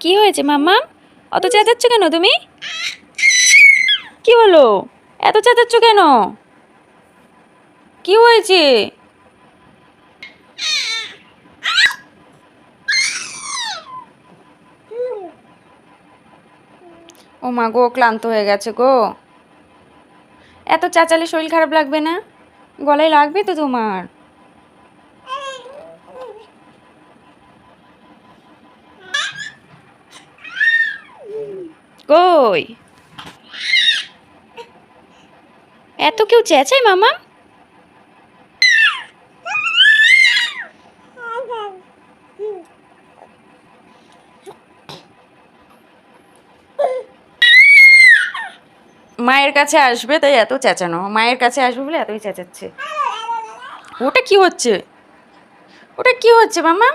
কি হয়েছে মাম্মা অত চেঁচাচ্ছ কেন তুমি? কি হলো? এত চেঁচাচ্ছ কেন? কি হয়েছে? ও মা গো, ক্লান্ত হয়ে গেছে গো। এত চাচালে শরীর খারাপ লাগবে না? গলায় লাগবে তো তোমার? কই? এত কেউ চেঁচায় মামা? মায়ের কাছে আসবে, তাই এত চেঁচানো। মায়ের কাছে আসবে বলে এতই চেঁচাচ্ছে। ওটা কি হচ্ছে? ওটা কি হচ্ছে মামা?